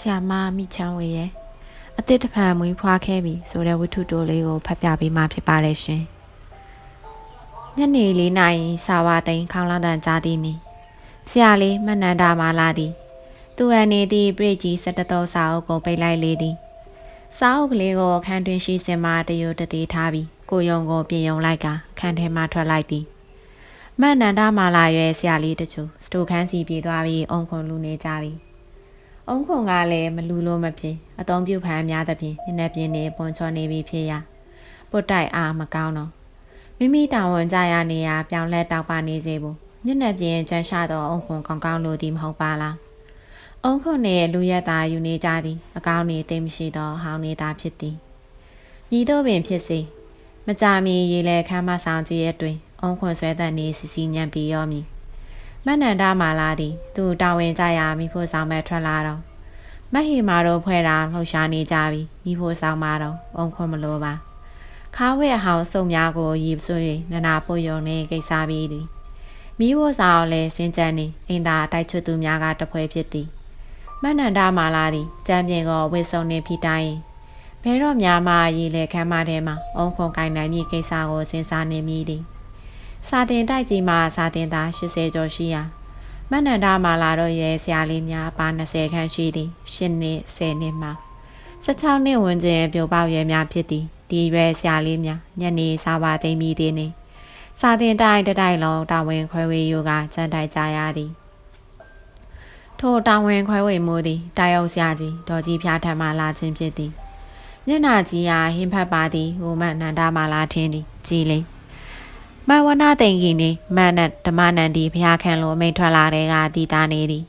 ဆ iam မမိချမ်းဝေရဲ့အတစ်တစ်ဖန်မွေးဖွားခဲ့ပြီဆိုတဲ့ဝတ္ထုတိုလေးကိုဖတ်ပြပေးမှဖြစ်ပါတယ်ရှင်ညနေ၄နာရီစာဝါသိန်းခေါင်းလောင်းတန်ကြားသည်နီဆရာလေးမနန္ဒာမာလာသည်သူအနေသည့်ပြည့်ကြီးစတတော်စာအုပ်ကိုပိတ်လိုက်လေသည်စာအုပ်ကလေးကိုအခန်းတွင်ရှိစင်မှတယိုတသေးထားပြီးကိုယုံကိုပြင်ယုံလိုက်ကခန်းထဲမှထွက်လိုက်သည်မနန္ဒာမာလာရဲ့ဆရာလေးတချို့စတိုခန်းစီပြေးသွားပြီးအုံခုံလူနေကြပြီ အုံခုံကလည်းမလူလို့မဖြစ်အတုံးပြုတ်ဖန်များသဖြင့်မျက်နှာပြင်နေပွန်ချော်နေပြီဖြစ်ရပုတ်တိုက်အားမကောင်းတော့မိမိတာဝန်ကြရနေရပြောင်းလဲတောက်ပါနေစေဘူးမျက်နှာပြင်ချမ်းရှာတော့အုံခုံကောင်းကောင်းလို့ဒီမဟုတ်ပါလားအုံခုံနဲ့လူရက်သားယူနေကြသည်အကောင်းနေတိတ်မရှိတော့ဟောင်းနေတာဖြစ်သည်ညီတို့ပင်ဖြစ်စေမကြမီရေလဲခမ်းမဆောင်ကြီးရဲ့တွင်အုံခွန်ဆွဲတဲ့နေစီစီညံ့ပြီးရောမည် မနန္ဒမာလာသည် သူတာဝန်ကြရာမိဖို့ဆောင်မဲ့ထွက်လာတော့မဟီမာတို့ဖွဲ့တာလှုပ်ရှားနေကြပြီမိဖို့ဆောင်မှာတော့အုံခွန်မလို့ပါခါဝဲအဟောင်းစုံများကိုရီးဆွေနနာဖို့ယုံနေကိစ္စပြီးသည်မိဖို့ဆောင်လည်းစင်ကြံနေအင်တာတိုက်ချွတ်သူများကတပွဲဖြစ်သည်မနန္ဒမာလာသည်ကြံပြင်ကိုဝစ်စုံနေဖိတိုင်းဘဲတော့များမှရေလေခမ်းမထဲမှာအုံခွန်ကင်နိုင်မည့်ကိစ္စကိုစဉ်းစားနေမိသည် စာတင်တိုက်ကြီးမှာစာတင်သား80ကျော်ရှိရာမနန္ဒမာလာတို့ရဲ့ဆရာလေးများပါ20ခန်းရှိသည်10နှစ်10နှစ်မှာ16နှစ်ဝန်းကျင်ပြိုပေါက်ရွယ်များဖြစ်သည်ဒီရွယ်ဆရာလေးများညနေစာပါသိမ့်ပြီးသည်နေစာတင်တိုက်တစ်တိုက်လုံးတာဝန်ခွဲဝေယူကစံတိုက်ကြရသည်ထိုတာဝန်ခွဲဝေမှုသည်တာယုတ်ဆရာကြီးဒေါ်ကြီးဖျားထံမှလာခြင်းဖြစ်သည်မျက်နာကြီးဟာဟင်းဖတ်ပါသည်ဟိုမနန္ဒမာလာထင်းသည်ကြည်လိမ့် မဝနာတိန်ကြီးနေမနတ်ဓမ္မနန္ဒီဘုရားခံလိုအမိန်ထွက်လာတဲ့ကတည်တာနေသည်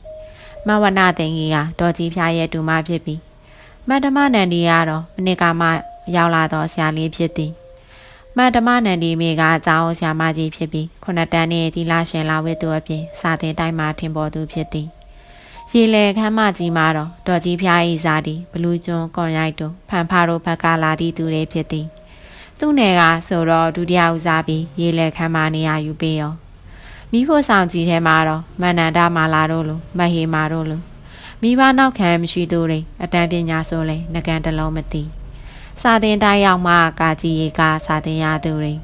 မဝနာတိန်ကြီးကဒေါ်ကြီးဖျားရဲ့တူမဖြစ်ပြီးမဓမ္မနန္ဒီကတော့မနစ်ကမှရောက်လာတော့ဆရာလေးဖြစ်သည်မဓမ္မနန္ဒီမိကအကြောင်းဆရာမကြီးဖြစ်ပြီးခုနှစ်တန်းနဲ့ဒီလာရှင်လာဝိသူအပြင်စာသင်တိုင်းမှာထင်ပေါ်သူဖြစ်သည်ရေလေခမ်းမကြီးမှာတော့ဒေါ်ကြီးဖျားဤစားသည်ဘလူးကျွန်းကွန်ရိုက်တို့ဖန်ဖားတို့ဘက်ကလာသည့်သူတွေဖြစ်သည် သူ့နယ်ကဆိုတော့ဒုတိယဦးစားပြီးရေလက်ခမ်းမနေရယူပေးရောမိဖို့ဆောင်ကြီးထဲမှာတော့မန္နန္ဒမာလာတို့လိုမဟေမာတို့လိုမိဘနောက်ခံမရှိသူတွေအတန်းပညာဆိုလဲငကန်တလုံးမသိစာတင်တိုင်းရောက်မှကာကြီးရေကစာတင်ရသူတွေ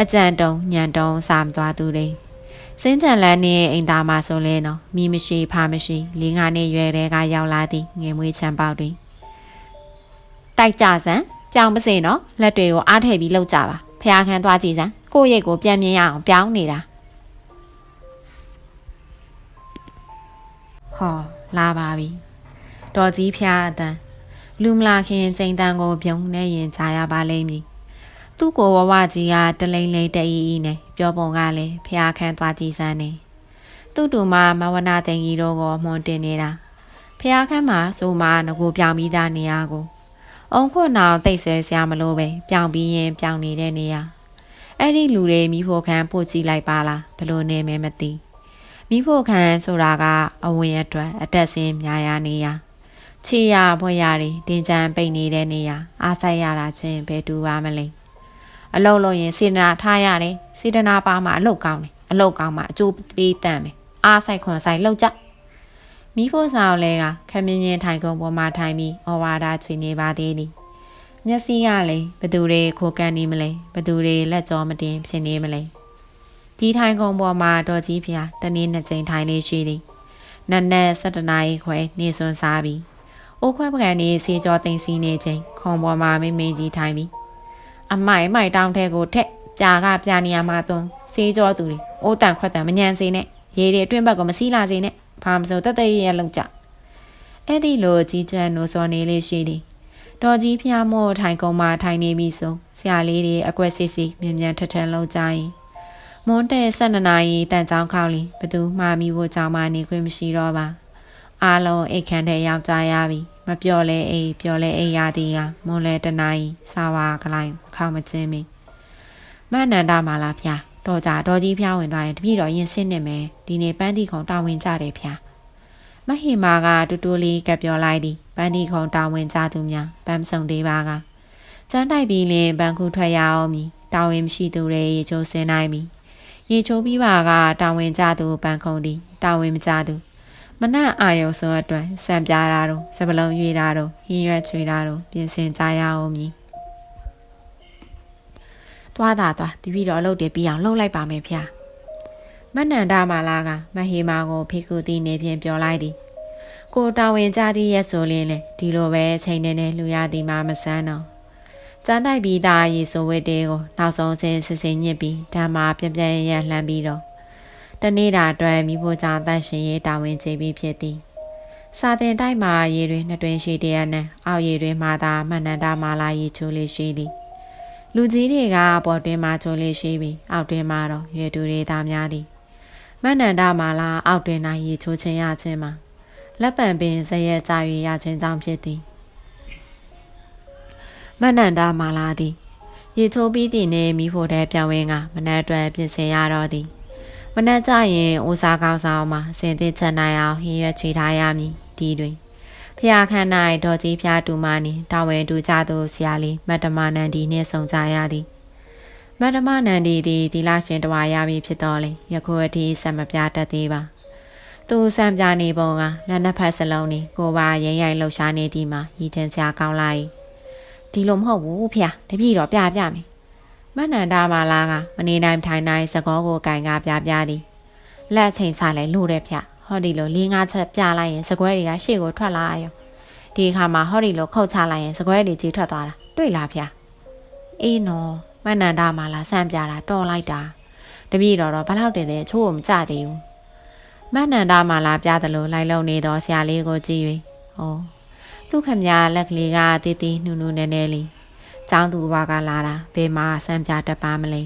အကြံတုံညံတုံစာမသွားသူတွေစင်းကြံလန်းနဲ့အိမ်သားမှာဆိုလဲနော်မိမရှိဖာမရှိလေးငါနဲ့ရွယ်တဲ့ကရောက်လာသည်ငယ်မွေးချမ်းပေါက်တွေတိုက်ကြစမ်း ပြောင်းမစေနော်လက်တွေကိုအားထည့်ပြီးလှုပ်ကြပါဖះခန်းသွားကြည့်စမ်းကိုယ့်ရိတ်ကိုပြန်မြင်ရအောင်ပြောင်းနေတာဟောလာပါပြီတော်ကြီးဖះအတန်လူမလာခင်ကျိန်တန်ကိုပြုံးနေရင်ဂျာရပါလိမ့်မည်သူ့ကိုဝဝကြီးကတလိမ့်လိမ့်တအီအီနဲ့ပြောပုံကလည်းဖះခန်းသွားကြည့်စမ်းနေသူ့တူမမဝနာတင်ကြီးတို့ကိုမှုန်တင်နေတာဖះခန်းမှာဆိုမှငကိုပြောင်းပြီးသားနေရာကို အုံခွနောင်တိတ်ဆွဲစရာမလိုပဲပြောင်းပြီးရင်ပြောင်းနေတဲ့နေရအဲ့ဒီလူတွေမိဖို့ခန်းပို့ကြည့်လိုက်ပါလားဘလို့နေမဲမသိမိဖို့ခန်းဆိုတာကအဝင်အတွက်အတက်စင်းများရနေရခြေရဘွက်ရတွေတင်ကြံပိတ်နေတဲ့နေရအားဆိုင်ရတာချင်းဘယ်တူပါမလဲအလုတ်လို့ရင်စေတနာထားရတယ်စေတနာပါမှအလုတ်ကောင်းတယ်အလုတ်ကောင်းမှအကျိုးပေးတတ်မယ်အားဆိုင်ခွန်ဆိုင်လောက်ကြ မိဖို့ဆောင်လဲကခမင်းမြင်းထိုင်ကုန်ပေါ်မှာထိုင်ပြီးဩဝါဒချွေနေပါသေးသည်မျက်စိကလည်းဘသူတွေခိုကန်နေမလဲဘသူတွေလက်ကြောမတင်ဖြစ်နေမလဲဒီထိုင်ကုန်ပေါ်မှာတော်ကြီးဖျားတနေ့နှစ်ကြိမ်ထိုင်လေးရှိသည်နက်နက်7နာရီခွဲနေစွန်စားပြီးအိုးခွဲပကံနေစေကြောတင်စီနေချိန်ခုံပေါ်မှာမိမိကြီးထိုင်ပြီးအမိုက်မိုက်တောင်းထဲကိုထက်ကြာကပြနေရမှာသွန်းစေကြောသူတွေအိုးတန်ခွက်တန်မညံစေနဲ့ရေတွေအတွင်းဘက်ကမစီးလာစေနဲ့ ဘာမစိုးတက်တက်ရရလောက်ကြအဲ့ဒီလိုကြီးကျန်းနိုးစောနေလေးရှိသည်တော်ကြီးဖျားမို့ထိုင်ကုန်မှာထိုင်နေပြီဆိုဆရာလေးတွေအကွက်စစ်စစ်မြ мян ထထန်လောက်ကြရင်မွန်းတဲ့၁၂နာရီတန်ချောင်းခေါလီဘသူမှားမိဖို့ကြောင့်မနေခွင့်မရှိတော့ပါအားလုံးအိတ်ခမ်းတဲ့ယောက်ျားရပြီမပြော့လဲအိတ်ပြော့လဲအိတ်ရသည်ကမွန်းလဲတနာရီစာဝါကလိုင်းခေါမချင်းမီမနန္ဒမာလာဖျား တော့ကြတော်ကြီးဖျားဝင်သွားရင်တပြည့်တော်ရင်ဆင်းနေမယ်ဒီနေ့ပန်းတီခုံတာဝန်ကြတယ်ဖျားမဟိမာကတူတူလေးကပြောလိုက်သည်ပန်းတီခုံတာဝန်ကြသူများပန်းစုံသေးပါကကျန်းတိုက်ပြီးလင်ပန်းခုထွက်ရအောင်မည်တာဝန်မရှိသူတွေရေချိုးစင်းနိုင်မည်ရေချိုးပြီးပါကတာဝန်ကြသူပန်းခုံသည်တာဝန်မကြသူမနက်အာယုံစွန်အတွက်စံပြားတာတော့စပလုံးရွေတာတော့ဟင်းရွက်ချွေတာတော့ပြင်ဆင်ကြရအောင်မည် သွားတာသွားတပည့်တော်အလုပ်တွေပြီးအောင်လှုပ်လိုက်ပါမယ်ဖျားမနန္ဒမာလာကမဟေမာကိုဖိကုတိနေဖြင့်ပြောလိုက်သည်ကိုတာဝန်ကြသည့်ရက်ဆိုလင်းလေဒီလိုပဲချိန်နေနေလူရသည်မှမဆန်းတော့ကျန်းတိုက်ပြီးသားရေဆိုဝဲတဲကိုနောက်ဆုံးစင်စစ်စင်ညစ်ပြီးဓမ္မပြပြရရလှမ်းပြီးတော့တနေ့တာအတွက်မိဖို့ကြောင့်တန့်ရှင်ရေးတာဝန်ကျေပြီးဖြစ်သည်စာတင်တိုက်မှာရေတွေနှစ်တွင်ရှိတရနဲ့အောက်ရေတွေမှာသာမန္တတာမာလာရေချိုးလေးရှိသည် လူကြီးတွေကပေါ်တွင်မှာချိုးလေးရှိပြီးအောက်တွင်မှာတော့ရွယ်သူတွေသာများသည်မန္တတာမာလာအောက်တွင်၌ရေချိုးခြင်းရခြင်းမှာလက်ပံပင်ဇရက်ကြ၍ရခြင်းကြောင့်ဖြစ်သည်မန္တတာမာလာသည်ရေချိုးပြီးသည့်နေ့မိဖို့တဲ့ပြောင်းဝင်းကမနက်အတွက်ပြင်ဆင်ရတော့သည်မနက်ကျရင်အိုစာကောင်းဆောင်မှာစင်သစ်ချက်နိုင်အောင်ဟင်းရွက်ချွေထားရမည်ဒီတွင် ဖျားခန့်၌ဒေါ်ကြီးဖျားတူမနီတာဝန်တူကြသူဆရာလေးမတ္တမနန္ဒီနှင့်ဆောင်ကြရသည်မတ္တမနန္ဒီသည်ဒီလရှင်တဝါရပြီဖြစ်တော်လေယခုအထိဆက်မပြတတ်သေးပါသူစံပြနေပုံကလက်နှစ်ဖက်စလုံးนี่ကိုပါရိမ့်ရိုင်လှူရှားနေသည်မှာရည်ချင်းစရာကောင်းလိုက်ဒီလိုမဟုတ်ဘူးဖျားတပည့်တော့ပြပြမယ်မနန္ဒာမာလာကမနေနိုင်ထိုင်နိုင်စကောကိုကင်ကပြပြသည်လက်ချိန်စားလဲလို့တဲ့ဖျား ဟောဒီလိုလေးငါးချက်ပြလိုက်ရင်စကွဲတွေကရှေ့ကိုထွက်လာရောဒီအခါမှာဟောဒီလိုခုတ်ချလိုက်ရင်စကွဲတွေကြီးထွက်သွားတာတွေ့လားဖျားအေးနော်မနန္ဒာမာလာစမ်းပြတာတော်လိုက်တာတပည့်တော်တော့ဘလောက်တင်လဲချိုးကိုမကြသေးဘူးမနန္ဒာမာလာပြသလိုလိုက်လုံနေတော့ဆရာလေးကိုကြည့်၍ဩသူခမညာလက်ကလေးကတီးတီးနှူနှူနဲနဲလေးចောင်းသူဘွားကလာတာဘယ်မှာစံပြတတ်ပါမလဲ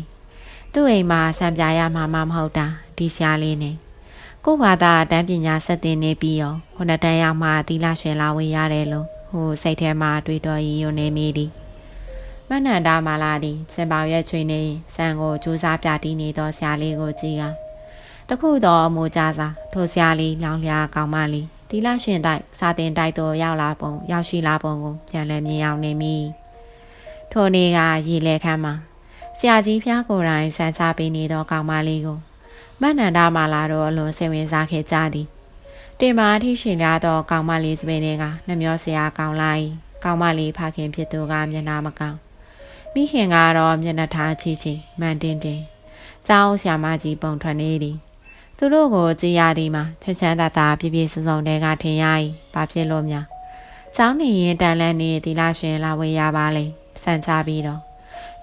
သူ့အိမ်မှာစံပြရမှာမမဟုတ်တာဒီဆရာလေးနဲ့ ကို့ဘာသာတန်းပညာဆက်တင်နေပြီးရောခုနှစ်တန်းရောက်မှသီလရှင်လာဝင်ရတယ်လို့ဟိုစိတ်ထဲမှာတွေးတော်ရည်ယွနေမိသည်မနန္ဒာမာလာသည်စင်ပေါရက်ချွေနေစံကိုကြိုးစားပြတီးနေသောဆရာလေးကိုကြည့်ကတခုတော့အမူကြစာထိုဆရာလေးလောင်လျာကောင်းမလေးတီလာရှင်တိုက်စာတင်တိုက်တော့ရောက်လာပုံရောက်ရှိလာပုံကိုပြန်လည်မြင်အောင်နေမိထိုနေ့ကရေလဲခမ်းမှာဆရာကြီးဖျားကိုယ်တိုင်ဆန်းချပေးနေသောကောင်မလေးကို မနန္ဒမာလာတော့အလွန်စိတ်ဝင်စားခဲ့ကြသည်တင်မာအထိရှင်လာသောကောင်မလေးစပင်းတွေကနှမျောစရာကောင်းလိုက်ကောင်မလေးဖခင်ဖြစ်သူကမျက်နှာမကောင်းမိခင်ကတော့မျက်နှာထားချီချီမှန်တင်တင်ကျောင်းဆရာမကြီးပုံထွက်နေသည်သူတို့ကိုကြည်ရသည်မှာချွချမ်းသာသာပြပြစုံစုံတဲကထင်ရ၏ဘာဖြစ်လို့များကျောင်းနေရင်တန်လန်းနေတီလာရှင်လာဝေရပါလေစံချပြီးတော့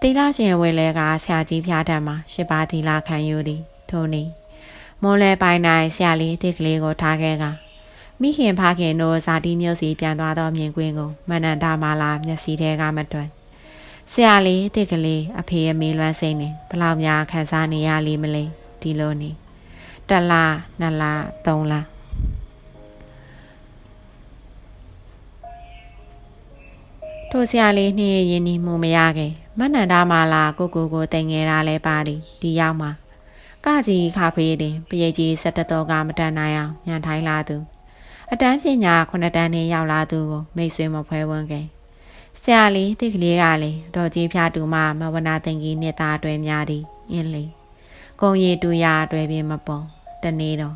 တီလာရှင်ဝေလဲကဆရာကြီးဖျားထံမှာရှစ်ပါးတီလာခံယူသည် ထို့နေ့မွန်လဲပိုင်းနိုင်ဆရာလေးတစ်ကလေးကိုထားခဲ့ကမိခင်ဖခင်တို့ဇာတိမျိုးစီပြန်သွားသောမြင်ကွင်းကိုမနန္ဒမာလာမျက်စိထဲကမတွေ့ဆရာလေးတစ်ကလေးအဖေအမေလွမ်းစိမ့်နေဘလောက်များခံစားနေရလိမ့်မလဲဒီလိုနေတလားနှစ်လားသုံးလားထိုဆရာလေးနှင်းရင်းနှီးမှုမရခင်မနန္ဒမာလာကိုကိုကိုတင်ငယ်တာလဲပါသည်ဒီရောက်မှာ ကကြီးခါခွေးတင်ပရိတ်ကြီးစက်တတော်ကမတန်နိုင်အောင်ညံထိုင်းလာသူအတန်းပညာခုနှစ်တန်းနဲ့ရောက်လာသူကိုမိတ်ဆွေမဖွဲဝန်းခင်ဆရာလေးတိကလေးကလည်းဒေါ်ကြီးဖျားတူမမဝနာတင်ကြီးနှစ်သားအတွဲများသည်အင်းလေးကုံရည်တူရအတွဲပြင်းမပေါ်တနေ့တော့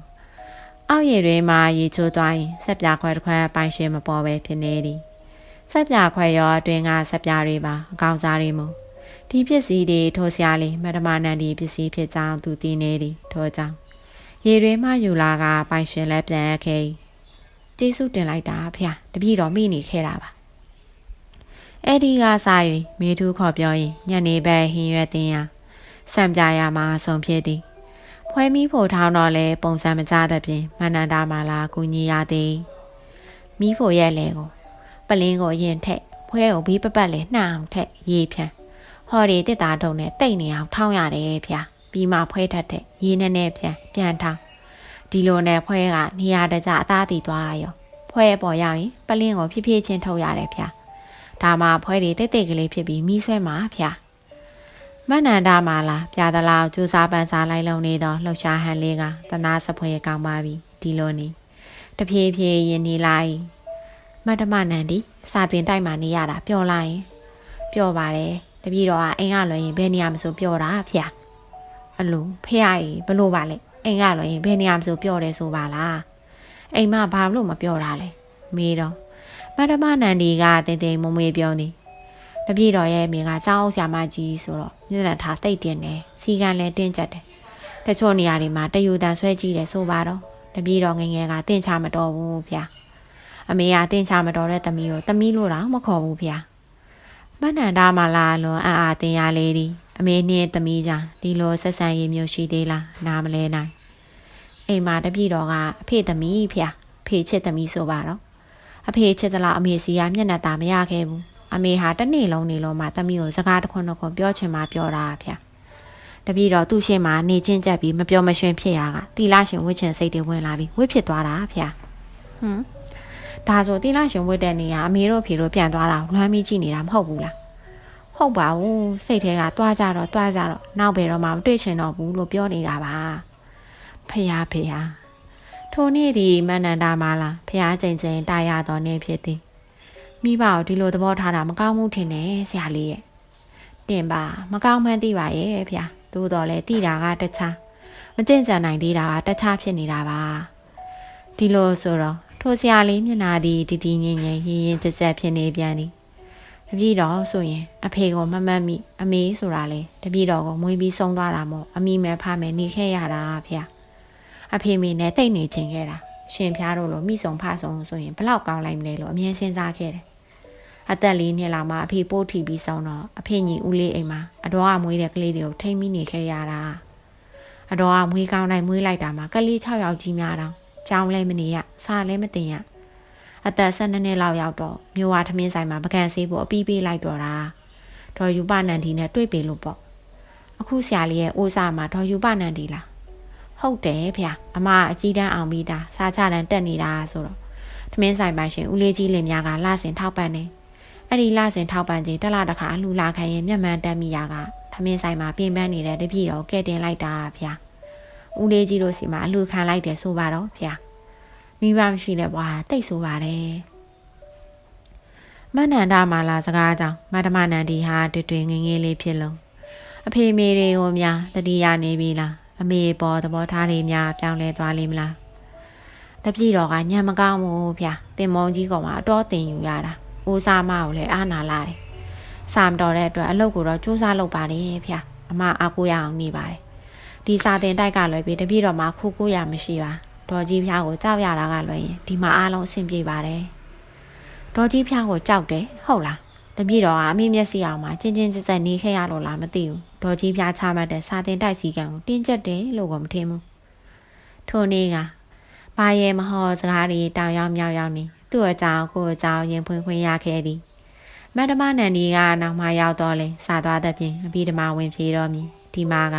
အောက်ရည်တွေမှာရေချိုးသွားရင်ဆက်ပြခွဲတစ်ခွဲပိုင်ရှင်မပေါ်ပဲဖြစ်နေသည်ဆက်ပြခွဲရောအတွင်းကဆက်ပြတွေပါအကောင်စားတွေမို့ ဒီပစ္စည်းတွေထိုဆရာလေးမတ္တမနန္ဒီပစ္စည်းဖြစ်ကြောင်းသူသိနေသည်ထိုကြောင့်ရေတွေမှယူလာကပိုင်ရှင်လည်းပြန်ရခဲ့ကျေးဇူးတင်လိုက်တာဖေ။တပည့်တော်မိနေခဲ့တာပါအဲ့ဒီကစား၍မေထုခေါ်ပြောရင်ညနေဘက်ဟင်းရွက်တင်ရစံပြရမှာဆုံးဖြစ်သည်ဖွဲမီးဖို့ထောင်းတော့လဲပုံစံမကြတဲ့ပြင်မန္တန္တာမာလာကူညီရသည်မီးဖို့ရဲ့လေကိုပလင်းကိုရင်ထက်ဖွဲကိုဘီးပပတ်လဲနှံအောင်ထက်ရေဖြန်း ဟော်ဒီတစ်သားတုံနဲ့တိတ်နေအောင်ထောင်းရတယ်ဗျာပြီးမှဖွဲထက်တဲ့ရေနဲ့နဲ့ပြန်ပြန်ထောင်းဒီလိုနဲ့ဖွဲကနေရာတကြအသားတည်သွားရောဖွဲပေါ်ရောက်ရင်ပလင်းကိုဖြည်းဖြည်းချင်းထုတ်ရတယ်ဗျာဒါမှဖွဲတွေတိတ်တိတ်ကလေးဖြစ်ပြီးမီးဆွဲမှာဗျာမနန္ဒမာလာပြာဒလာကျူစာပန်းစားလိုက်လုံနေတော့လှုပ်ရှားဟန်လေးကတနာစဖွဲကောင်းပါပြီဒီလိုနေတဖြည်းဖြည်းရင်နေလိုက်မတ္တမနန္ဒီစာတင်တိုက်မှနေရတာပျော်လိုက်ရင်ပျော်ပါတယ် တပည့်တော်ကအိမ်ကလွှဲရင်ဘယ်နေရာမဆိုပျော်တာဖေအလိုဖေရကြီးဘလို့ပါလဲအိမ်ကလွှဲရင်ဘယ်နေရာမဆိုပျော်တယ်ဆိုပါလားအိမ်မဘာလို့မပြောတာလဲမေးတော့မတမနန္ဒီကတိတ်တိတ်မွမေးပြောနေတပြည့်တော်ရဲ့မိကကြောင်းဆရာမကြီးဆိုတော့မျက်နှာထားတိတ်တင်တယ်စီကံလည်းတင်းကျပ်တယ်တချို့နေရာတွေမှာတယူတန်ဆွဲကြည့်တယ်ဆိုပါတော့တပြည့်တော်ငယ်ငယ်ကတင်းချမတော်ဘူးဗျာအမေကတင်းချမတော်တဲ့သမီးကိုသမီးလို့တော့မခေါ်ဘူးဗျာ မနန္ဒာမလာလွန်အံ့အားတင်ရလေးဒီအမေနဲ့သမီးကြောင့်ဒီလိုဆက်ဆံရေးမျိုးရှိသေးလားနားမလဲနိုင်အိမ်မှာတပြည့်တော်ကအဖေသမီးဖျာဖေချစ်သမီးဆိုပါတော့အဖေချစ်သလားအမေစီကမျက်နှာตาမရခဲ့ဘူးအမေဟာတစ်နေ့လုံးနေလုံးမှသမီးကိုစကားတစ်ခွန်းတစ်ခွန်းပြောချင်မှပြောတာဖျာတပြည့်တော်သူ့ရှေ့မှာနေချင်းကြက်ပြီးမပြောမရွှင်ဖြစ်ရကတီလာရှင်ဝစ်ချင်စိတ်တွေဝင်လာပြီးဝစ်ဖြစ်သွားတာဖျာဟွန်း ဒါဆိုတီလာရှင်ဝစ်တဲ့နေရအမေတို့ဖေတို့ပြန်သွားတာလွမ်းမိကြည့်နေတာမဟုတ်ဘူးလားဟုတ်ပါဘူးစိတ်ထဲကတွားကြတော့တွားကြတော့နောက်ဘယ်တော့မှမတွေ့ချင်တော့ဘူးလို့ပြောနေတာပါဖះဖះထိုနေ့ဒီမန္တန်တာမလားဖះချိန်ချိန်တာရတော်နေဖြစ်သည်မိဘကိုဒီလိုသဘောထားတာမကောင်းမှုထင်တယ်ဆရာလေးရဲ့တင်ပါမကောင်းမှန်းသိပါရဲ့ဖះသို့တော်လဲတိတာကတခြားမကျင့်ကြံနိုင်သေးတာကတခြားဖြစ်နေတာပါဒီလိုဆိုတော့ ထိုဆရာလေးမျက်နာဒီတီတီငင်ငင်ရင်ရင်ကြက်ကြက်ဖြစ်နေပြန်သည်တပည့်တော်ဆိုရင်အဖေကိုမမတ်မိအမေဆိုတာလေတပည့်တော်ကိုမွေးပြီးဆုံးသွားတာမို့အမိမဲဖမဲနေခဲ့ရတာဖေ။အဖေမေနဲ့တိတ်နေခြင်းခဲ့တာရှင်ဖျားတို့လိုမိဆုံဖဆုံဆိုရင်ဘလောက်ကောင်းလိုက်မလဲလို့အမြဲစဉ်းစားခဲ့တယ်။အသက်လေးနှစ်လောက်မှအဖေပိုးထီပြီးဆုံးတော့အဖေညီဦးလေးအိမ်မှာအတော်ကမွေးတဲ့ကလေးတွေကိုထိမ့်မိနေခဲ့ရတာ။အတော်ကမွေးကောင်းလိုက်မွေးလိုက်တာမှကလေး6ယောက်ကြီးများတော့ ကြောင်းလဲမနေရစားလဲမတင်ရ။အသက်၁၂နှစ်လောက်ရောက်တော့မြို့ဝထမင်းဆိုင်မှာပကံဆေးဖို့အပီးပေးလိုက်တော့တာဒေါ်ယူပနန္ဒီနဲ့တွေ့ပေလို့ပေါ့အခုဆရာလေးရဲ့အိုးစားမှာဒေါ်ယူပနန္ဒီလားဟုတ်တယ်ဗျာအမအကြီးတန်းအောင်ပြီးသားစားချတန်းတက်နေတာဆိုတော့ထမင်းဆိုင်ပိုင်ရှင်ဦးလေးကြီးလင်များကလှဆင်ထောက်ပံ့နေအဲ့ဒီလှဆင်ထောက်ပံ့ခြင်းတက်လာတခါအလှလာခိုင်းရင်မျက်မှန်တက်မိရကထမင်းဆိုင်မှာပြင်ပန်းနေတဲ့တပြည့်တော့ကဲတင်လိုက်တာဗျာ ဦးလေးကြီးတို့စီမှာအလှခံလိုက်တယ်ဆိုပါတော့ဗျာမိဘမရှိတဲ့ဘွာတိတ်ဆိုပါတယ်မနန္ဒမာလာစကားကြောင့်မတ္တမနန္ဒီဟာတွေ့တွေ့ငငယ်လေးဖြစ်လုံးအဖေမေတွေကိုများတတိယနေပြီလားအမေပေါ်သဘောထားတွေများပြောင်းလဲသွားလိမ့်မလားတပြည့်တော်ကညံမကောင်းဘူးဗျာတင်မုံကြီးကောင်ကအတော်တင်ယူရတာဦးစားမကိုလည်းအားနာလာတယ်စာမတော်တဲ့အတွက်အလုပ်ကိုတော့စူးစမ်းလုပ်ပါတယ်ဗျာအမအားကိုရအောင်နေပါတယ် ဒီစာတင်တိုက်ကလွယ်ပြီးတပြည့်တော်မှာခိုးကိုရမရှိပါဒေါ်ကြီးဖျားကိုကြောက်ရတာကလွယ်ရင်ဒီမှာအားလုံးအဆင်ပြေပါတယ်ဒေါ်ကြီးဖျားကိုကြောက်တယ်ဟုတ်လားတပြည့်တော်ကအမေမျက်စိအောင်မှာချင်းချင်းကျကျနေခဲ့ရလို့လားမသိဘူးဒေါ်ကြီးဖျားချမှတ်တဲ့စာတင်တိုက်စီကံကိုတင်းကျပ်တယ်လို့ကမထင်ဘူးထိုနေ့ကဘာရဲ့မဟောစကားတွေတောင်ရောက်မြောက်ရောက်နေသူ့အကြောင်းကိုအကြောင်းရင်ဖွင့်ခွင့်ရခဲ့သည်မတ္တမနန္ဒီကနောက်မှရောက်တော့လဲစားသွားတဲ့ပြင်အပြီးဓမ္မဝင်ပြေတော်မူဒီမှာက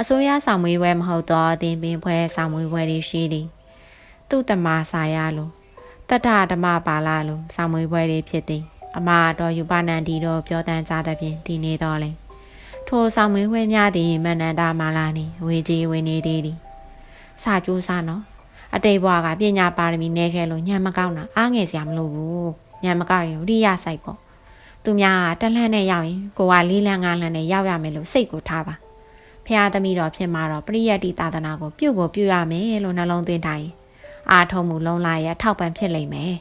အစိုးရဆောင်မွေးပွဲမဟုတ်တော့အတင်ပင်ဖွဲဆောင်မွေးပွဲတွေရှိသည်သူ့တမစာရလိုတတ္ထဓမ္မပါလာလိုဆောင်မွေးပွဲတွေဖြစ်သည် အမတော်ယူပနန္ဒီတို့ပြောတန်းကြသဖြင့်ဒီနေတော့လေထိုဆောင်မွေးပွဲများသည်မနန္ဒမာလာနီဝေကြီးဝေနေသေးသည်စာကြိုးစားနော်အတိတ်ဘဝကပညာပါရမီနေခဲ့လို့ညံမကောင်းတာအားငယ်စရာမလိုဘူးညံမကောက်ရင်ဝိရိယဆိုင်ပေါ့သူများကတလှမ်းနဲ့ရောက်ရင်ကိုကလေးလန်းငါးလန်းနဲ့ရောက်ရမယ်လို့စိတ်ကိုထားပါ ဖះသမီးတော်ဖြစ်မှာတော့ပရိယတ်တိသာသနာကိုပြုတ်ကိုပြုတ်ရမယ်လို့နှလုံးသွင်းထားရင်အာထုံမှုလုံးလာရထောက်ပံ့ဖြစ်လိမ့်မယ်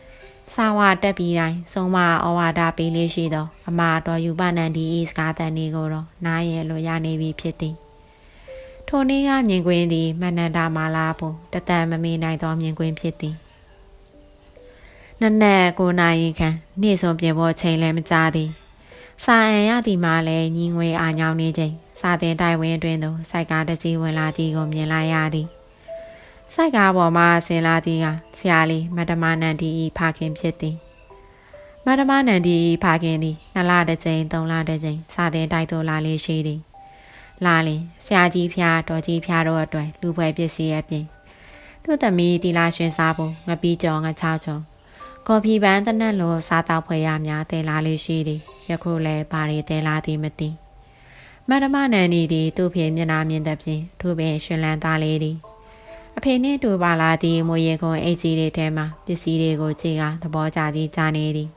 ။စာဝတက်ပြီးတိုင်းဆုံးမဩဝါဒပေးလေးရှိသောအမာတော်ယူပနန္ဒီဤစကားတန်တွေကိုတော့နားရလို့ရနေပြီဖြစ်သည်။ထိုနေ့ကမြင်ကွင်းသည်မနန္ဒမာလာဖို့တတန်မမေနိုင်သောမြင်ကွင်းဖြစ်သည်။နက်နက်ကိုနိုင်ရင်ခံနေ့ဆုံးပြေဖို့ချိန်လည်းမကြသည်။စာအန်ရသည်မှလည်းညီငွေအာညောင်းနေချိန် စာတင်တိုင်ဝင်းအတွင်းသို့စိုက်ကားတစ်စီးဝင်လာသည်ကိုမြင်လိုက်ရသည်စိုက်ကားပေါ်မှဆင်လာသည်ကဆရာလေးမတမနန္ဒီဤဖခင်ဖြစ်သည်မတမနန္ဒီဤဖခင်သည်နှစ်လတစ်ကြိမ်သုံးလတစ်ကြိမ်စာတင်တိုက်သို့လာလေးရှိသည်လာလင်ဆရာကြီးဖျားတော်ကြီးဖျားတို့အတွက်လူပွဲပစ္စည်းအပြင်သူ့သမီးတီလာရွှင်စားဖို့ငပီးကြော်ငချောက်ချုံကော်ဖီပန်းတနက်လိုစားတောက်ဖွယ်ရများတဲလာလေးရှိသည်ယခုလည်းဘာတွေတဲလာသည်မသိ မတမနန်ဒီသည်သူ့ဖေမျက်နှာမြင်သဖြင့်သူ့ပင်ရှင်လန်းသားလေးသည်အဖေနှင့်တူပါလာသည့်မွေရခွန်အိတ်ကြီးတွေထဲမှာပစ္စည်းတွေကိုကြည့်ကသဘောကျသည်ကြားနေသည်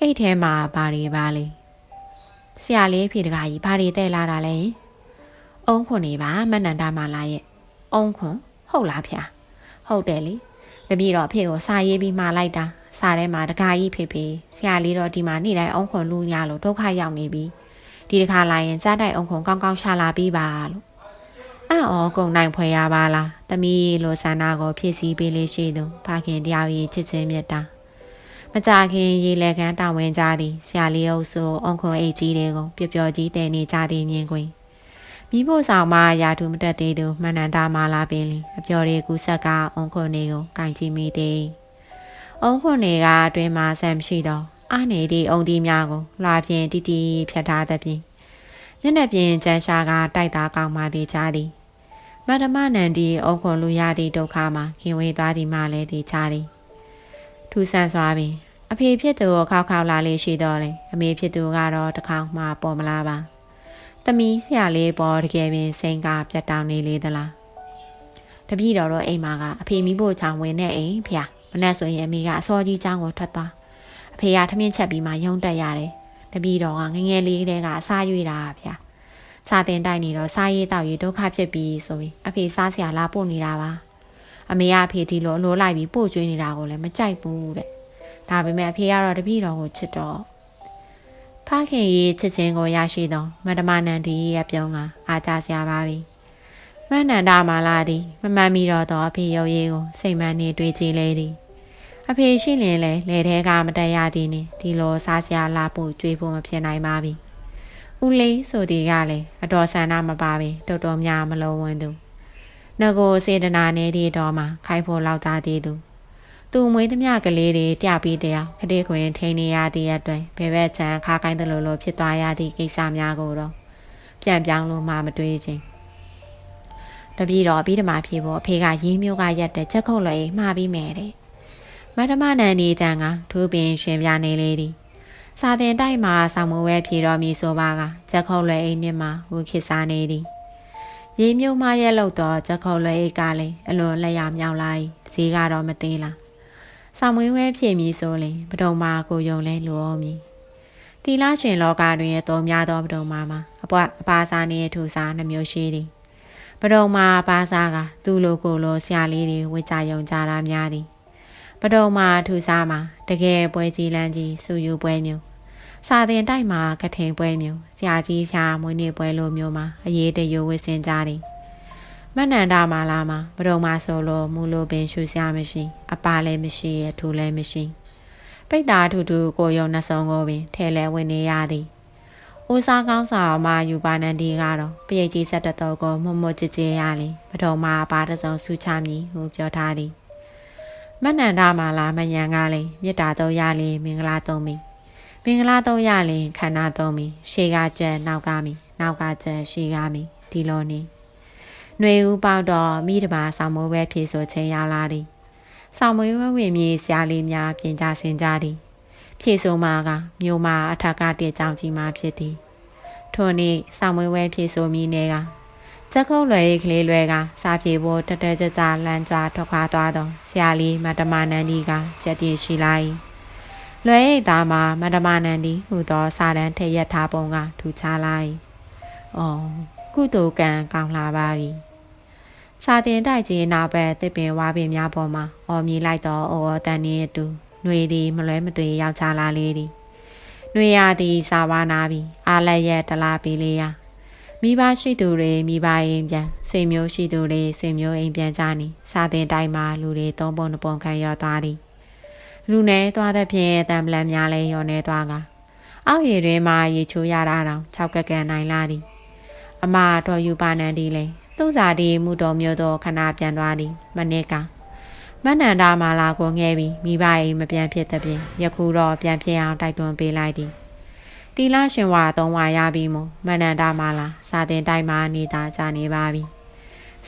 အိတ်ထဲမှာဘာတွေပါလဲဆရာလေးဖေတကာကြီးဘာတွေတဲ့လာတာလဲအုံခွန်နေပါမနန္ဒမာလာရဲ့အုံခွန်ဟုတ်လားဖျာဟုတ်တယ်လေတပည့်တော်အဖေကိုစာရေးပြီးမှာလိုက်တာစာထဲမှာတကာကြီးဖေဖေဆရာလေးတော့ဒီမှာနေ့တိုင်းအုံခွန်လူညာလို့ဒုက္ခရောက်နေပြီ ဒီတစ်ခါလာရင်စားတိုက်အုံခွန်ကောင်းကောင်းရှာလာပြီးပါလို့အဲ့ဩကုံနိုင်ဖွယ်ရပါလားတမီးလိုဆန္ဒကိုဖြစ်စည်းပေးလေးရှိသူဖခင်တရားကြီးချစ်ချင်းမြတ်တာမကြခင်ရေလက်ခန်းတောင်းဝင်ကြသည်ဆရာလေးအုပ်စုအုံခွန်အိတ်ကြီးတွေကိုပျော်ပျော်ကြီးတည်နေကြသည်မြင်ကွင်းမိဖို့ဆောင်မရာထူးမတက်သေးသူမန္တန်တာမာလာပင်လီအပျော်လေးကူးဆက်ကအောင်ခွန်တွေကိုကင်ကြည့်မိသည်အောင်ခွန်တွေကအတွင်းမှာဆမ်ရှိတော့ အာနေသည့်အုံဒီများကိုလာပြင်းတီတီဖြတ်ထားသဖြင့်မျက်နှာပြင်ကျန်းရှာကတိုက်သားကောင်းမှသည်ကြားသည်မတ္တမနန္ဒီအုံခွန်လူရသည့်ဒုက္ခမှာခင်ဝေးသွားသည်မှလည်းသည်ကြားသည်ထူဆန်းစွာပင်အဖေဖြစ်သူကိုခောက်ခောက်လာလေးရှိတော့လေအမေဖြစ်သူကတော့တခေါက်မှပေါ်မလာပါသမီးဆရာလေးပေါ်တကယ်ပင်စိန်ကပြတ်တောင်းနေလေသလားတပည့်တော်တို့အိမ်မှာကအဖေမိဖို့ချောင်းဝင်နေအိမ်ဖျာမနဲ့ဆိုရင်အမေကအစောကြီးចောင်းကိုထွက်သွား အဖေကထမင်းချက်ပြီးမှရုံတက်ရတယ်တပည့်တော်ကငငယ်လေးကတည်းကအစားရွေးတာဖျာစာတင်တိုက်နေတော့စားရေးတောက်ရေးဒုက္ခဖြစ်ပြီးဆိုပြီးအဖေစားစရာလာပို့နေတာပါအမေကအဖေဒီလိုလိုလိုက်ပြီးပို့ကျွေးနေတာကိုလည်းမကြိုက်ဘူးတဲ့ဒါပေမဲ့အဖေကတော့တပည့်တော်ကိုချစ်တော့ဖခင်ရဲ့ချစ်ချင်းကိုရရှိသောမတမနန္ဒီရဲ့ပြုံးကအားကြစရာပါပြီမန္တန်တာမာလာသည်မမှန်မီတော့သောအဖေရုပ်ရည်ကိုစိတ်မှန်နေတွေ့ကြည့်လေသည် အဖေရှိလင်လဲလေထဲကမတက်ရသည်နှင့်ဒီလိုစားစရာလာဖို့ကြွေးဖို့မဖြစ်နိုင်ပါပြီဦးလေးဆိုသည်ကလည်းအတော်ဆန္ဒမပါပင်တော်တော်များမလုံးဝန်းသူငကိုစေတနာနေသည့်တော်မှာခိုင်ဖို့လောက်သားသေးသူသူမွေးသမျှကလေးတွေပြပြီးတရားခတိခွင်ထိန်နေရသည့်အတွက်ဘယ်ဘက်ချမ်းခါကိုင်းတယ်လို့လို့ဖြစ်သွားရသည့်ကိစ္စများကိုတော့ပြန်ပြောင်းလို့မှမတွေးခြင်းတပည့်တော်ပြီးဓမ္မဖြေဖို့အဖေကရေးမျိုးကရက်တဲ့ချက်ခုတ်လွယ်မှားပြီးမယ်တဲ့ မထမနန်ဒီတန်ကထူးပင်ရှင်ပြနေလေသည်စာတင်တိုက်မှာဆောင်းမဝဲဖြေတော်မူဆိုပါကချက်ခုတ်လွယ်အိမ်နှစ်မှာဝူခေစားနေသည်ရေမျိုးမရက်လို့တော့ချက်ခုတ်လွယ်အိတ်ကလည်းအလွန်လက်ရမြောက်လိုက်ဈေးကတော့မသေးလားဆောင်မွေးဝဲဖြည့်မည်ဆိုရင်ပဒုံမာကိုယုံလဲလိုအောင်မည်တီလာရှင်လောကတွင်သုံးများသောပဒုံမာမှာအပွအပါစာနှင့်ထူစာနှမျိုးရှိသည်ပဒုံမာအပါစာကသူ့လိုကိုလိုဆရာလေးတွေဝိကြယုံကြတာများသည် ပဒုံမာထူစာမှာတကယ်ပွဲကြီးလန်းကြီးစူယူပွဲမျိုးစာတင်တိုက်မှာကထိန်ပွဲမျိုးဆရာကြီးဖြာမွေးနေ့ပွဲလိုမျိုးမှာအရေးတရိုးဝစ်စင်ကြသည်မနန္ဒမာလာမှာဘဒုံမာဆိုလို့မူလိုပင်ရှူစရာမရှိ အပါလည်းမရှိရထူလည်းမရှိပိတ်တာထူထူကိုယုံနှစုံကိုပင်ထဲလဲဝင်နေရသည်ဦးစားကောင်းစာမယူပါနန္ဒီကတော့ပရိတ်ကြီးဆက်တတော်ကိုမွတ်မွတ်ကြည်ကြည်ရလေပဒုံမာပါတစုံဆူချမည်ဟုပြောထားသည် မနန္ဒမာလာမယံကလည်းမေတ္တာတော်ရလေမင်္ဂလာတော်မီမင်္ဂလာတော်ရလေခန္ဓာတော်မီရှေကကျက်နောက်ကမီနောက်ကကျက်ရှေကမီဒီလိုနေຫນွေဦးပေါတော့မိတပါဆောင်မိုးပဲဖြေဆိုချင်းရောက်လာသည်ဆောင်မွေးဝဝင်မြေဆရာလေးများပြင်ကြဆင်ကြသည် ဖြေဆိုမှာကမြို့မှာအထက်ကတည့်ကြောင်ကြီးမှာဖြစ်သည်ထို့နေ့ဆောင်မွေးဝဲဖြေဆိုမိနေက ချက်ခုံးလွယ်ရေးကလေးလွယ်ကစာပြေဖို့တတကြကြလမ်းကြွားထွက်ခွာသွားတော့ဆရာလေးမတမနန္ဒီကချက်ပြေရှိလိုက်လွယ်ရေးသားမှာမတမနန္ဒီဟူသောစာတန်းထည့်ရထားပုံကထူချလိုက်။အော်ကုသိုလ်ကံကောင်းလာပါပြီ။စာတင်တိုက်ခြင်းနောက်ပဲတစ်ပင်ဝါပင်များပေါ်မှာအော်မြည်လိုက်တော့အော်တန်နေတူຫນွေသည်မလွဲမသွေရောက်ချလာလေသည်။နှွေရသည်စာဝါနာပြီအာလက်ရဲ့တလားပီလေးယာ မိဘရှိသူတွေမိဘအိမ်ပြန်ဆွေမျိုးရှိသူတွေဆွေမျိုးအိမ်ပြန်ကြနေစာတင်တိုက်မှာလူတွေသုံးပုံနှစ်ပုံခံရောသွားသည်လူနေသွားတဲ့ဖြင့်တံပလန်များလဲရောနေသွားကအောက်ရည်တွင်မှရေချိုးရတာတောင်၆ကက်ကနိုင်လာသည်အမတော်ယူပါနန်ဒီလဲသူ့စာဒီမှုတော်မျိုးသောခဏပြန်သွားသည်မနစ်ကမနန္ဒာမာလာကိုငဲပြီးမိဘအိမ်မပြန်ဖြစ်တဲ့ပြင်ယခုတော့ပြန်ဖြစ်အောင်တိုက်တွန်းပေးလိုက်သည် တီလာရှင်ဝါသုံးဝါရပြီးမို့မနန္ဒာမာလာစာတင်တိုက်မှနေတာကြနေပါပြီ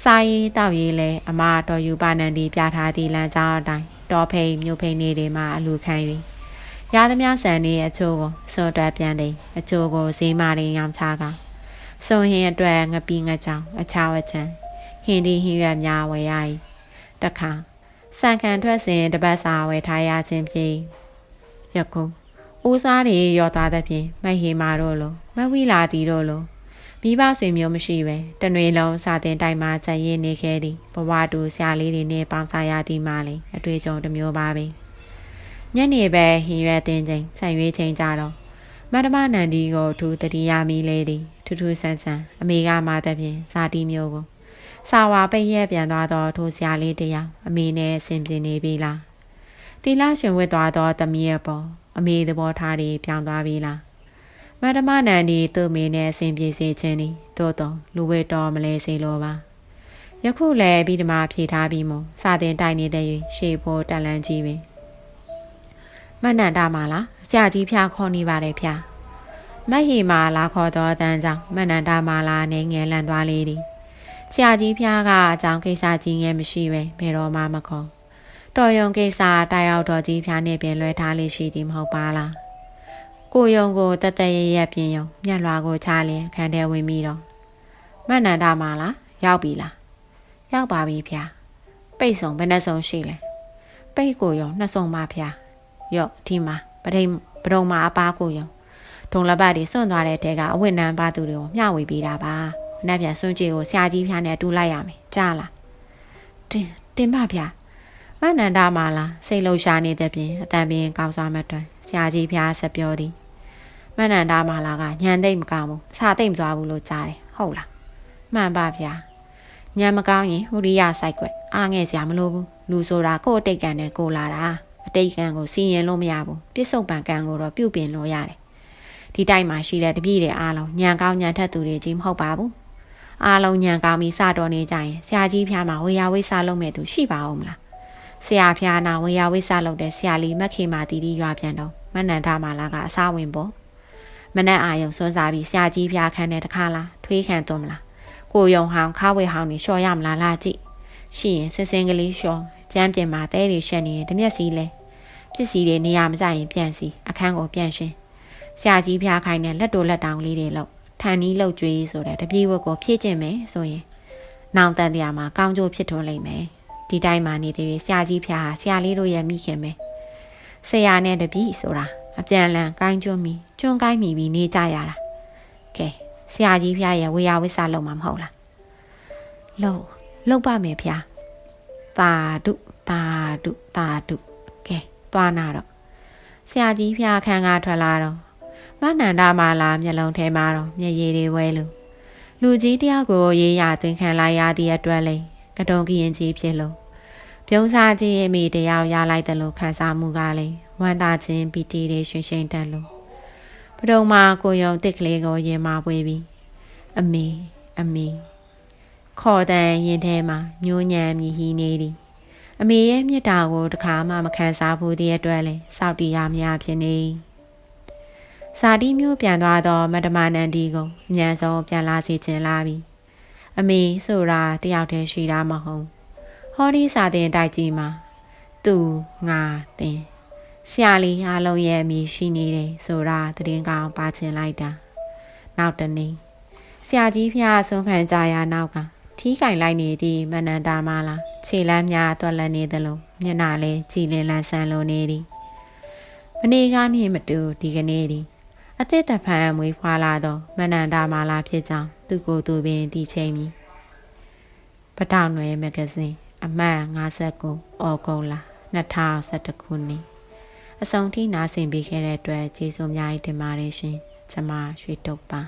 စာရေးတောက်ရေးလဲအမတော်ယူပါနန္ဒီပြထားသည့်လမ်းကြောင်းအတိုင်းတော်ဖိန်မြို့ဖိန်နေတွေမှအလူခံ၍ရသမျှဆန်နေအချို့ကိုစွန်တွက်ပြန်တယ်အချို့ကိုဈေးမာတွေရောင်းချကားစုံဟင်းအတွက်ငပီးငကြောင်အခြားဝချံဟင်းဒီဟင်းရွက်များဝယ်ရ၏တခါစံခံထွက်စဉ်တပတ်စာဝယ်ထားရခြင်းဖြင့်ယခု ဦးစားတွေရောသွားသဖြင့်မဟေမာတို့လိုမဝီလာတီတို့လိုမိဘဆွေမျိုးမရှိပဲတနွေလုံးစာတင်တိုင်မှာကြံရည်နေခဲ့သည်ဘဝတူဆရာလေးတွေနဲ့ပေါင်းစားရသည်မှလေအတွေ့အကြုံတစ်မျိုးပါပဲညနေပဲဟင်ရွယ်တင်ချိန်ဆံရွေးချိန်ကြတော့မတ္တမနန္ဒီကိုသူတတိယမိလေသည်ထူးထူးဆန်းဆန်းအမေကမှတဖြင့်ဇာတိမျိုးကိုစာဝါပိတ်ရက်ပြန်သွားတော့ထိုဆရာလေးတယောက်အမေနဲ့ဆင်ပြေနေပြီလား တီလာရှင်ဝတ်သွားတော့တမီးရဲ့ပေါ်အမေသဘောထားတွေပြောင်းသွားပြီလားမတ္တမနန္ဒီသူ့မေနဲ့အစဉ်ပြေစေခြင်းသည်တို့တော့လူဝဲတော်မလဲစေလိုပါယခုလည်းပြီးဓမာဖြေထားပြီးမို့စာတင်တိုင်နေတဲ့၍ရှေ့ဖို့တန်လန်းကြီးပဲမနန္ဒမာလားဆရာကြီးဖျားခေါ်နေပါတယ်ဖျားမတ်ဟီမာလာခေါ်တော်တန်းကြောင့်မနန္ဒမာလာနဲ့ငယ်လန့်သွားလေသည်ဆရာကြီးဖျားကအကြောင်းကိစ္စကြီးငယ်မရှိပဲဘယ်တော့မှမခေါ် တော်ယုံကိစ္စတိုက်ရောက်တော်ကြီးဖျားနဲ့ပြင်လွဲထားလေးရှိသည်မဟုတ်ပါလားကိုယုံကိုတတရရပြင်ယုံမျက်လွှာကိုချလျင်ခန်းထဲဝင်ပြီးတော့မနန္ဒမာလားရောက်ပြီလားရောက်ပါပြီဖျားပိတ်ဆုံးဘယ်နှစုံရှိလဲပိတ်ကိုယုံနှစ်စုံပါဖျားရော့ဒီမှာပဒိမ်ပဒုံမှာအပားကိုယုံဒုံလပတ်တွေစွန့်သွားတဲ့တဲကအဝတ်နံပါသူတွေကိုမျှဝေပေးတာပါ။နက်ပြန်စွန့်ကြည့်ကိုဆရာကြီးဖျားနဲ့တူလိုက်ရမယ်။ကြားလား။တင်တင်ပါဗျာ။ မနန္ဒမာလားစိတ်လှရှာနေတဲ့ပြင်အတန်ပင်ကောင်းစွာမတွန်းဆရာကြီးဖျားဆက်ပြောသည်။မနန္ဒမာလာကညံသိမ့်မကောင်းဘူး။စာသိမ့်မသွားဘူးလို့ကြားတယ်။ဟုတ်လား။မှန်ပါဗျာ။ညံမကောင်းရင်ဟိုရိယဆိုင်ကွက်အားငယ်စရာမလိုဘူး။လူဆိုတာကိုယ့်အတိတ်ကံနဲ့ကိုလာတာ။အတိတ်ကံကိုစီရင်လို့မရဘူး။ပြစ္ဆုတ်ပံကံကိုတော့ပြုတ်ပင်လို့ရတယ်။ဒီတိုက်မှာရှိတဲ့တပည့်တွေအားလုံးညံကောင်းညံထက်သူတွေကြီးမဟုတ်ပါဘူး။အားလုံးညံကောင်းပြီးစတော်နေကြရင်ဆရာကြီးဖျားမှာဝေယဝိဆလုပ်မဲ့သူရှိပါဦးမလား။ ဆရာဖျားနာဝေယဝိဆလုပ်တဲ့ဆရာလီမက်ခေမာတီတီရွာပြန်တော့မနန္ဒမာလာကအစားဝင်ပေါ့။မနက်အာယုံစွန်းစားပြီးဆရာကြီးဖျားခန်းတဲ့တခါလားထွေးခံသွန်းမလား။ကိုယုံဟောင်းခါဝေဟောင်းနေလျှော်ရမလားလာကြည့်။ရှိရင်စစင်းကလေးလျှော်ကျမ်းပြင်မှာတဲတွေရှက်နေရင်တမျက်စီလဲပစ္စည်းတွေနေရာမကျရင်ပြန်စီအခန်းကိုပြန်ရှင်းဆရာကြီးဖျားခိုင်းတဲ့လက်တိုလက်တောင်လေးတွေလောက်ထန်နီးလောက်ကျွေးဆိုတဲ့တပြေးဝက်ကိုဖြည့်ကျင်မယ်ဆိုရင် နောင်တန်တရားမှာကောင်းကျိုးဖြစ်ထွန်းလိမ့်မယ် ဒီတိုင်းမှာနေသေးဆရာကြီးဖျားဟာဆရာလေးတို့ရဲ့မိခင်ပဲဆရာနဲ့တပည့်ဆိုတာအပြန်လန်ကိုင်းကျွန်းမိကျွန်းကိုင်းမိပြီးနေကြရတာကဲဆရာကြီးဖျားရဲ့ဝေယဝိဆလုံးမှာမဟုတ်လားလုံလုံပါမယ်ဖျားတာဒုတာဒုတာဒုကဲသွားနာတော့ဆရာကြီးဖျားခန်းကထွက်လာတော့မနန္ဒမာလာမျက်လုံးထဲမှာတော့မျက်ရည်တွေဝဲလို့လူကြီးတယောက်ကိုရေးရသွင်းခံလိုက်ရသည့်အတွက်လေကတုံကရင်ကြီးဖြစ်လို့ ပြုံးစားခြင်းအမိတယောက်ရလိုက်တယ်လို့ခံစားမှုကလေဝမ်းသာခြင်းပီတိတွေရွှင်ရှိန်တက်လို့ပဒုံမှာကိုယုံတစ်ကလေးကိုရင်မာပွေပြီးအမေအမေခေါ်တဲ့ရင်ထဲမှာညှိုးညံမြည်ဟီးနေသည်အမေရဲ့မြတ်တာကိုတခါမှမခံစားဘူးတဲ့အတွက်လဲစောက်တီရမရဖြစ်နေဇာတိမျိုးပြန်သွားတော့မတ္တမနန္ဒီကိုအမြန်ဆုံးပြန်လာစီခြင်းလာပြီအမေဆိုတာတယောက်တည်းရှိတာမဟုတ် ဟောဒီစာတင်တိုက်ကြီးမှာသူငါတင်ဆရာလေးအားလုံးရဲ့အမိရှိနေတယ်ဆိုတာတည်င်းကောင်းပါချင်လိုက်တာနောက်တနေ့ဆရာကြီးဖျားဆုံးခံကြရနောက်ကထီးကင်လိုက်နေသည့်မနန္တာမလားခြေလမ်းများတွက်လက်နေသလိုမျက်နှာလည်းကြည်လင်လန်းဆန်းလိုနေသည်မနေ့ကနေ့မတူဒီကနေ့သည်အသစ်တဖန်မွေးဖွာလာသောမနန္တာမာလာဖြစ်ကြောင်းသူကိုယ်သူပင်သိချိန်မီပတောင်နွယ်မဂ္ဂဇင်း အမှတ်59အော်ဂုတ်လ2021ခုနှစ်အဆုံးထိနားဆင်ပေးခဲ့တဲ့အတွက်ကျေးဇူးအများကြီးတင်ပါတယ်ရှင်ကျွန်မရွှေတုပ်ပါ